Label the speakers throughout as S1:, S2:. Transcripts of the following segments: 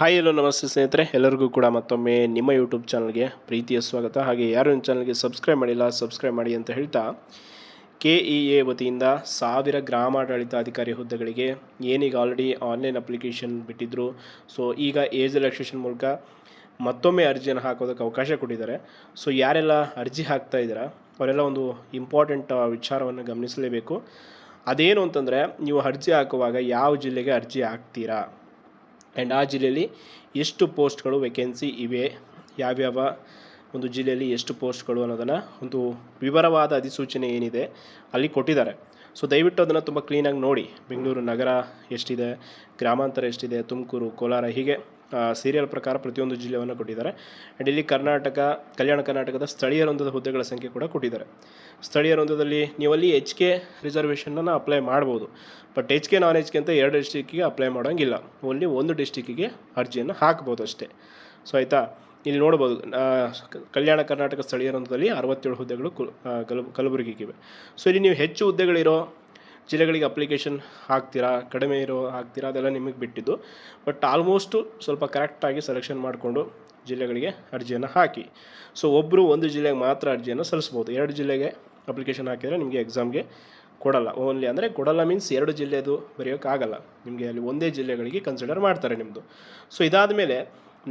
S1: Hi hello ನಮಸ್ತೆ ಸ್ನೇಹಿತರೆ, ಎಲ್ಲರಿಗೂ ಕೂಡ ಮತ್ತೊಮ್ಮೆ ನಿಮ್ಮ ಯೂಟ್ಯೂಬ್ ಚಾನಲ್ಗೆ ಪ್ರೀತಿಯ ಸ್ವಾಗತ. ಹಾಗೆ ಯಾರು ನಿಮ್ಮ ಚಾನಲ್ಗೆ ಸಬ್ಸ್ಕ್ರೈಬ್ ಮಾಡಿಲ್ಲ ಸಬ್ಸ್ಕ್ರೈಬ್ ಮಾಡಿ ಅಂತ ಹೇಳ್ತಾ ಕೆ ಇ ಎ ವತಿಯಿಂದ ಸಾವಿರ ಗ್ರಾಮಾಡಳಿತಾಧಿಕಾರಿ ಹುದ್ದೆಗಳಿಗೆ ಏನೀಗ ಆಲ್ರೆಡಿ ಆನ್ಲೈನ್ ಅಪ್ಲಿಕೇಶನ್ ಬಿಟ್ಟಿದ್ದರು ಸೊ ಈಗ ಏಜ್ ರಿಲ್ಯಾಕ್ಸೇಷನ್ ಮೂಲಕ ಮತ್ತೊಮ್ಮೆ ಅರ್ಜಿಯನ್ನು ಹಾಕೋದಕ್ಕೆ ಅವಕಾಶ ಕೊಟ್ಟಿದ್ದಾರೆ. ಸೊ ಯಾರೆಲ್ಲ ಅರ್ಜಿ ಹಾಕ್ತಾ ಇದ್ದೀರಾ, ಅವರೆಲ್ಲ ಒಂದು ಇಂಪಾರ್ಟೆಂಟ್ ವಿಚಾರವನ್ನು ಗಮನಿಸಲೇಬೇಕು. ಅದೇನು ಅಂತಂದರೆ, ನೀವು ಅರ್ಜಿ ಹಾಕುವಾಗ ಯಾವ ಜಿಲ್ಲೆಗೆ ಅರ್ಜಿ ಹಾಕ್ತೀರಾ? ಆ್ಯಂಡ್ ಆ ಜಿಲ್ಲೆಯಲ್ಲಿ ಎಷ್ಟು ಪೋಸ್ಟ್ಗಳು ವೇಕೆನ್ಸಿ ಇವೆ? ಯಾವ್ಯಾವ ಒಂದು ಜಿಲ್ಲೆಯಲ್ಲಿ ಎಷ್ಟು ಪೋಸ್ಟ್ಗಳು ಅನ್ನೋದನ್ನು ಒಂದು ವಿವರವಾದ ಅಧಿಸೂಚನೆ ಏನಿದೆ ಅಲ್ಲಿ ಕೊಟ್ಟಿದ್ದಾರೆ. ಸೊ ದಯವಿಟ್ಟು ಅದನ್ನು ತುಂಬ ಕ್ಲೀನಾಗಿ ನೋಡಿ. ಬೆಂಗಳೂರು ನಗರ ಎಷ್ಟಿದೆ? ಗ್ರಾಮಾಂತರ ಎಷ್ಟಿದೆ? ತುಮಕೂರು, ಕೋಲಾರ ಹೀಗೆ. ಸೀರಿಯಲ್ ಪ್ರಕಾರ ಪ್ರತಿಯೊಂದು ಜಿಲ್ಲೆಯನ್ನು ಕೊಟ್ಟಿದ್ದಾರೆ. ಆ್ಯಂಡ್ ಇಲ್ಲಿ ಕರ್ನಾಟಕ, ಕಲ್ಯಾಣ ಕರ್ನಾಟಕದ ಸ್ಥಳೀಯ ಹುದ್ದೆಗಳ ಸಂಖ್ಯೆ ಕೂಡ ಕೊಟ್ಟಿದ್ದಾರೆ. ಸ್ಥಳೀಯ ವೃಂದದಲ್ಲಿ ನೀವು ಅಲ್ಲಿ ಎಚ್ ಕೆ ರಿಸರ್ವೇಷನನ್ನು ಅಪ್ಲೈ ಮಾಡ್ಬೋದು. But H K non H K ಅಂತ ಎರಡು ಡಿಸ್ಟಿಕ್ಕಿಗೆ ಅಪ್ಲೈ ಮಾಡೋಂಗಿಲ್ಲ. ಓನ್ಲಿ ಒಂದು ಡಿಸ್ಟಿಕ್ಕಿಗೆ ಅರ್ಜಿಯನ್ನು ಹಾಕ್ಬೋದು ಅಷ್ಟೇ. ಸೊ ಆಯಿತಾ? ಇಲ್ಲಿ ನೋಡ್ಬೋದು. ಕಲ್ಯಾಣ ಕರ್ನಾಟಕ ಸ್ಥಳೀಯ ವೃಂದದಲ್ಲಿ ಅರವತ್ತೇಳು ಹುದ್ದೆಗಳು ಕಲಬುರಗಿಗಿವೆ ಸೊ ಇಲ್ಲಿ ನೀವು ಹೆಚ್ಚು ಹುದ್ದೆಗಳಿರೋ ಜಿಲ್ಲೆಗಳಿಗೆ ಅಪ್ಲಿಕೇಶನ್ ಹಾಕ್ತೀರಾ, ಕಡಿಮೆ ಇರೋ ಹಾಕ್ತೀರಾ ಅದೆಲ್ಲ ನಿಮಗೆ ಬಿಟ್ಟಿದ್ದು. ಬಟ್ ಆಲ್ಮೋಸ್ಟು ಸ್ವಲ್ಪ ಕರೆಕ್ಟಾಗಿ ಸೆಲೆಕ್ಷನ್ ಮಾಡಿಕೊಂಡು ಜಿಲ್ಲೆಗಳಿಗೆ ಅರ್ಜಿಯನ್ನು ಹಾಕಿ. ಸೊ ಒಬ್ಬರು ಒಂದು ಜಿಲ್ಲೆಗೆ ಮಾತ್ರ ಅರ್ಜಿಯನ್ನು ಸಲ್ಲಿಸ್ಬೋದು. ಎರಡು ಜಿಲ್ಲೆಗೆ ಅಪ್ಲಿಕೇಶನ್ ಹಾಕಿದರೆ ನಿಮಗೆ ಎಕ್ಸಾಮ್ಗೆ ಕೊಡಲ್ಲ. ಓನ್ಲಿ ಅಂದರೆ ಕೊಡಲ್ಲ ಮೀನ್ಸ್ ಎರಡು ಜಿಲ್ಲೆದು ಬರೆಯೋಕ್ಕಾಗಲ್ಲ ನಿಮಗೆ ಅಲ್ಲಿ ಒಂದೇ ಜಿಲ್ಲೆಗಳಿಗೆ ಕನ್ಸಿಡರ್ ಮಾಡ್ತಾರೆ ನಿಮ್ಮದು ಸೊ ಇದಾದ ಮೇಲೆ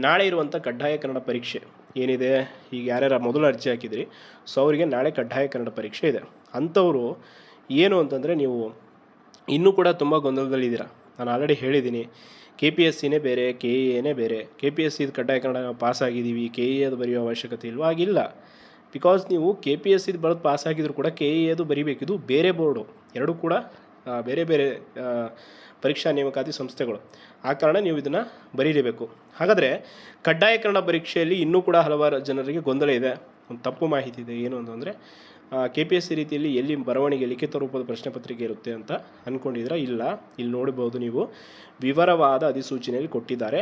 S1: ನಾಳೆ ಇರುವಂಥ ಕಡ್ಡಾಯ ಕನ್ನಡ ಪರೀಕ್ಷೆ ಏನಿದೆ? ಈಗ ಯಾರ್ಯಾರ ಮೊದಲು ಅರ್ಜಿ ಹಾಕಿದ್ರಿ, ಸೊ ಅವರಿಗೆ ನಾಳೆ ಕಡ್ಡಾಯ ಕನ್ನಡ ಪರೀಕ್ಷೆ ಇದೆ. ಅಂಥವರು ಏನು ಅಂತಂದರೆ ನೀವು ಇನ್ನೂ ಕೂಡ ತುಂಬ ಗೊಂದಲದಲ್ಲಿದ್ದೀರಾ. ನಾನು ಆಲ್ರೆಡಿ ಹೇಳಿದ್ದೀನಿ ಕೆ ಪಿ ಎಸ್ ಸಿನೇ ಬೇರೆ ಕೆ ಇ ಎನೇ ಬೇರೆ. ಕೆ ಪಿ ಎಸ್ ಸಿದು ಕಡ್ಡಾಯ ಕನ್ನಡ ನಾವು ಪಾಸ್ ಕೆ ಇ ಎದು ಬರೆಯೋ ಅವಶ್ಯಕತೆ ಇಲ್ವೋ? ಆಗಿಲ್ಲ. ಬಿಕಾಸ್ ನೀವು ಕೆ ಪಿ ಎಸ್ ಸಿದು ಬರೆದು ಪಾಸ್ ಆಗಿದ್ರು ಕೂಡ ಕೆ ಇ ಎದು ಬರಿಬೇಕು. ಇದು ಬೇರೆ ಬೋರ್ಡು ಎರಡೂ ಕೂಡ ಬೇರೆ ಬೇರೆ ಪರೀಕ್ಷಾ ನೇಮಕಾತಿ ಸಂಸ್ಥೆಗಳು. ಆ ಕಾರಣ ನೀವು ಇದನ್ನು ಬರೀಲೇಬೇಕು. ಹಾಗಾದರೆ ಕಡ್ಡಾಯ ಕನ್ನಡ ಪರೀಕ್ಷೆಯಲ್ಲಿ ಇನ್ನೂ ಕೂಡ ಹಲವಾರು ಜನರಿಗೆ ಗೊಂದಲ ಇದೆ. ಒಂದು ತಪ್ಪು ಮಾಹಿತಿ ಇದೆ. ಏನು ಅಂತಂದರೆ ಕೆ ಪಿ ಎಸ್ ಸಿ ರೀತಿಯಲ್ಲಿ ಎಲ್ಲಿ ಬರವಣಿಗೆ ಲಿಖಿತ ರೂಪದ ಪ್ರಶ್ನೆ ಪತ್ರಿಕೆ ಇರುತ್ತೆ ಅಂತ ಅಂದ್ಕೊಂಡಿದ್ದೀರಾ ಇಲ್ಲ. ಇಲ್ಲಿ ನೋಡಬಹುದು ನೀವು. ವಿವರವಾದ ಅಧಿಸೂಚನೆಯಲ್ಲಿ ಕೊಟ್ಟಿದ್ದಾರೆ.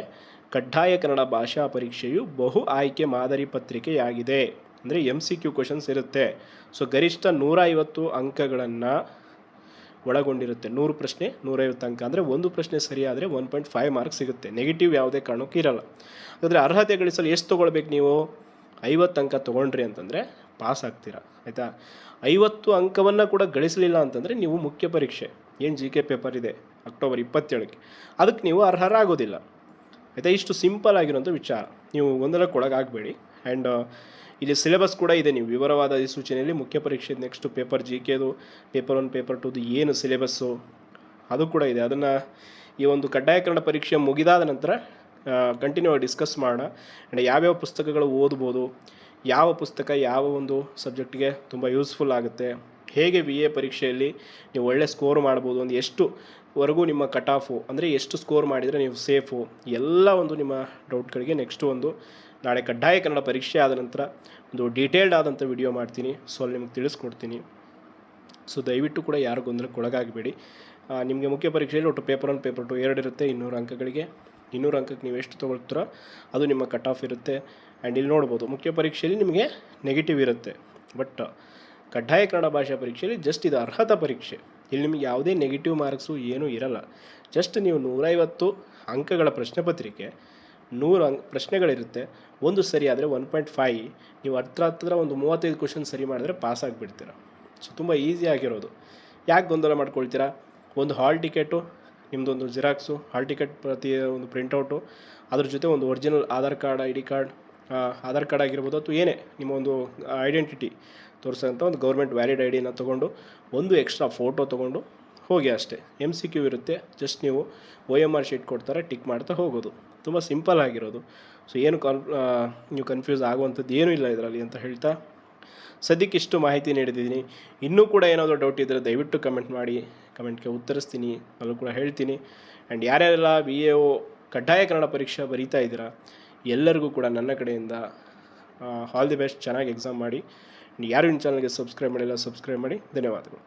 S1: ಕಡ್ಡಾಯ ಕನ್ನಡ ಭಾಷಾ ಪರೀಕ್ಷೆಯು ಬಹು ಆಯ್ಕೆ ಮಾದರಿ ಪತ್ರಿಕೆಯಾಗಿದೆ. ಅಂದರೆ ಎಂ ಸಿ ಕ್ಯೂ ಕ್ವಶನ್ಸ್ ಇರುತ್ತೆ. ಸೊ ಗರಿಷ್ಠ ನೂರ ಐವತ್ತು ಅಂಕಗಳನ್ನು ಒಳಗೊಂಡಿರುತ್ತೆ. ನೂರು ಪ್ರಶ್ನೆ, ನೂರೈವತ್ತು ಅಂಕ. ಅಂದರೆ ಒಂದು ಪ್ರಶ್ನೆ ಸರಿಯಾದರೆ ಒನ್ ಪಾಯಿಂಟ್ ಫೈವ್ ಮಾರ್ಕ್ಸ್ ಸಿಗುತ್ತೆ. ನೆಗೆಟಿವ್ ಯಾವುದೇ ಕಾರಣಕ್ಕೂ ಇರಲ್ಲ. ಹಾಗಾದರೆ ಅರ್ಹತೆ ಗಳಿಸಲು ಎಷ್ಟು ತೊಗೊಳ್ಬೇಕು ನೀವು? ಐವತ್ತು ಅಂಕ ತೊಗೊಂಡ್ರಿ ಅಂತಂದರೆ ಪಾಸ್ ಆಗ್ತೀರಾ, ಆಯಿತಾ? ಐವತ್ತು ಅಂಕವನ್ನು ಕೂಡ ಗಳಿಸಲಿಲ್ಲ ಅಂತಂದರೆ ನೀವು ಮುಖ್ಯ ಪರೀಕ್ಷೆ. ಏನು ಜಿ ಕೆ ಪೇಪರ್ ಇದೆ ಅಕ್ಟೋಬರ್ ಇಪ್ಪತ್ತೇಳಕ್ಕೆ. ಅದಕ್ಕೆ ನೀವು ಅರ್ಹರಾಗೋದಿಲ್ಲ. ಆಯಿತಾ? ಇಷ್ಟು ಸಿಂಪಲ್ ಆಗಿರೋಂಥ ವಿಚಾರ. ನೀವು ಗೊಂದಲಕ್ಕೊಳಗಾಗಬೇಡಿ ಆ್ಯಂಡ್ ಇಲ್ಲಿ ಸಿಲೆಬಸ್ ಕೂಡ ಇದೆ. ನೀವು ವಿವರವಾದ ಅಧಿಸೂಚನೆಯಲ್ಲಿ ಮುಖ್ಯ ಪರೀಕ್ಷೆ ನೆಕ್ಸ್ಟು ಪೇಪರ್ ಜಿ ಕೆದು ಪೇಪರ್ ಒನ್ ಪೇಪರ್ ಟುದು ಏನು ಸಿಲೆಬಸ್ಸು ಅದು ಕೂಡ ಇದೆ. ಅದನ್ನು ಈ ಒಂದು ಕಡ್ಡಾಯ ಕನ್ನಡ ಪರೀಕ್ಷೆ ಮುಗಿದಾದ ನಂತರ ಕಂಟಿನ್ಯೂ ಆಗಿ ಡಿಸ್ಕಸ್ ಮಾಡೋಣ. ಆ್ಯಂಡ್ ಯಾವ್ಯಾವ ಪುಸ್ತಕಗಳು ಓದ್ಬೋದು ಯಾವ ಪುಸ್ತಕ ಯಾವ ಒಂದು ಸಬ್ಜೆಕ್ಟ್ಗೆ ತುಂಬ ಯೂಸ್ಫುಲ್ ಆಗುತ್ತೆ, ಹೇಗೆ ಬಿ ಎ ಪರೀಕ್ಷೆಯಲ್ಲಿ ನೀವು ಒಳ್ಳೆ ಸ್ಕೋರ್ ಮಾಡ್ಬೋದು ಒಂದು ಎಷ್ಟು ವರೆಗೂ ನಿಮ್ಮ ಕಟ್ ಆಫು, ಅಂದರೆ ಎಷ್ಟು ಸ್ಕೋರ್ ಮಾಡಿದರೆ ನೀವು ಸೇಫು, ಎಲ್ಲ ಒಂದು ನಿಮ್ಮ ಡೌಟ್ಗಳಿಗೆ ನೆಕ್ಸ್ಟ್ ಒಂದು ನಾಳೆ ಕಡ್ಡಾಯ ಕನ್ನಡ ಪರೀಕ್ಷೆ ಆದ ನಂತರ ಒಂದು ಡೀಟೇಲ್ಡ್ ಆದಂಥ ವಿಡಿಯೋ ಮಾಡ್ತೀನಿ, ಸೊ ಅಲ್ಲಿ ನಿಮ್ಗೆ ತಿಳಿಸ್ಕೊಡ್ತೀನಿ. ಸೊ ದಯವಿಟ್ಟು ಕೂಡ ಯಾರು ಗೊಂದಲಕ್ಕೆ ಒಳಗಾಗಬೇಡಿ ನಿಮಗೆ ಮುಖ್ಯ ಪರೀಕ್ಷೆಯಲ್ಲಿ ಒಟ್ಟು ಪೇಪರ್ ಒನ್, ಪೇಪರ್ ಟು ಎರಡು ಇರುತ್ತೆ, ಇನ್ನೂರು ಅಂಕಗಳಿಗೆ. ಇನ್ನೂರು ಅಂಕಕ್ಕೆ ನೀವು ಎಷ್ಟು ತೊಗೊಳ್ತೀರೋ ಅದು ನಿಮ್ಮ ಕಟ್ ಆಫ್ ಇರುತ್ತೆ. ಆ್ಯಂಡ್ ಇಲ್ಲಿ ನೋಡ್ಬೋದು, ಮುಖ್ಯ ಪರೀಕ್ಷೆಯಲ್ಲಿ ನಿಮಗೆ ನೆಗೆಟಿವ್ ಇರುತ್ತೆ. ಬಟ್ ಕಡ್ಡಾಯ ಕನ್ನಡ ಭಾಷಾ ಪರೀಕ್ಷೆಯಲ್ಲಿ ಜಸ್ಟ್ ಇದು ಅರ್ಹತಾ ಪರೀಕ್ಷೆ. ಇಲ್ಲಿ ನಿಮಗೆ ಯಾವುದೇ ನೆಗೆಟಿವ್ ಮಾರ್ಕ್ಸು ಏನೂ ಇರಲ್ಲ. ಜಸ್ಟ್ ನೀವು ನೂರೈವತ್ತು ಅಂಕಗಳ ಪ್ರಶ್ನೆ ಪತ್ರಿಕೆ, ನೂರು ಅಂಕ್ ಪ್ರಶ್ನೆಗಳಿರುತ್ತೆ. ಒಂದು ಸರಿ ಆದರೆ ಒನ್ ಪಾಯಿಂಟ್ ಫೈ ನೀವು ಹತ್ರ ಹತ್ರ ಒಂದು ಮೂವತ್ತೈದು ಕ್ವಶನ್ ಸರಿ ಮಾಡಿದ್ರೆ ಪಾಸ್ ಆಗಿಬಿಡ್ತೀರ. ಸೊ ತುಂಬ ಈಸಿ ಆಗಿರೋದು. ಯಾಕೆ ಗೊಂದಲ ಮಾಡ್ಕೊಳ್ತೀರಾ? ಒಂದು ಹಾಲ್ ಟಿಕೆಟು ನಿಮ್ಮದೊಂದು ಜಿರಾಕ್ಸು ಹಾಲ್ ಟಿಕೆಟ್ ಪ್ರತಿ ಒಂದು ಪ್ರಿಂಟೌಟು ಅದ್ರ ಜೊತೆ ಒಂದು original Aadhaar card I D card Aadhaar card ಆಗಿರ್ಬೋದು ಅಥವಾ ಏನೇ ನಿಮ್ಮ ಒಂದು ಐಡೆಂಟಿಟಿ ತೋರಿಸೋಂಥ ಒಂದು ಗೌರ್ಮೆಂಟ್ ವ್ಯಾಲಿಡ್ ಐ ಡಿನ ತೊಗೊಂಡು ಒಂದು ಎಕ್ಸ್ಟ್ರಾ ಫೋಟೋ ತೊಗೊಂಡು ಹೋಗಿ ಅಷ್ಟೇ. ಎಂ ಸಿ ಕ್ಯೂ ಇರುತ್ತೆ ಜಸ್ಟ್ ನೀವು ಒ ಎಂ ಆರ್ ಶೀಟ್ ಕೊಡ್ತಾರೆ ಟಿಕ್ ಮಾಡ್ತಾ ಹೋಗೋದು. ತುಂಬ ಸಿಂಪಲ್ ಆಗಿರೋದು. ಸೊ ಏನು ಕಾನ್ ನೀವು ಕನ್ಫ್ಯೂಸ್ ಆಗುವಂಥದ್ದು ಏನೂ ಇಲ್ಲ ಇದರಲ್ಲಿ ಅಂತ ಹೇಳ್ತಾ ಸದ್ಯಕ್ಕೆ ಇಷ್ಟು ಮಾಹಿತಿ ನೀಡಿದ್ದೀನಿ. ಇನ್ನೂ ಕೂಡ ಏನಾದರೂ ಡೌಟ್ ಇದ್ದರೆ ದಯವಿಟ್ಟು ಕಮೆಂಟ್ ಮಾಡಿ ಕಮೆಂಟ್ಗೆ ಉತ್ತರಿಸ್ತೀನಿ ಅಲ್ಲೂ ಕೂಡ ಹೇಳ್ತೀನಿ. ಆ್ಯಂಡ್ ಯಾರ್ಯಾರೆಲ್ಲ ಬಿ ಎ ಒ ಕಡ್ಡಾಯ ಕನ್ನಡ ಪರೀಕ್ಷೆ ಬರೀತಾ ಇದ್ದೀರಾ, ಎಲ್ಲರಿಗೂ ಕೂಡ ನನ್ನ ಕಡೆಯಿಂದ ಆಲ್ ದಿ ಬೆಸ್ಟ್ ಚೆನ್ನಾಗಿ ಎಕ್ಸಾಮ್ ಮಾಡಿ. ಯಾರು ಇನ್ನು ಚಾನಲ್ಗೆ ಸಬ್ಸ್ಕ್ರೈಬ್ ಮಾಡಿಲ್ಲ ಸಬ್ಸ್ಕ್ರೈಬ್ ಮಾಡಿ. ಧನ್ಯವಾದಗಳು.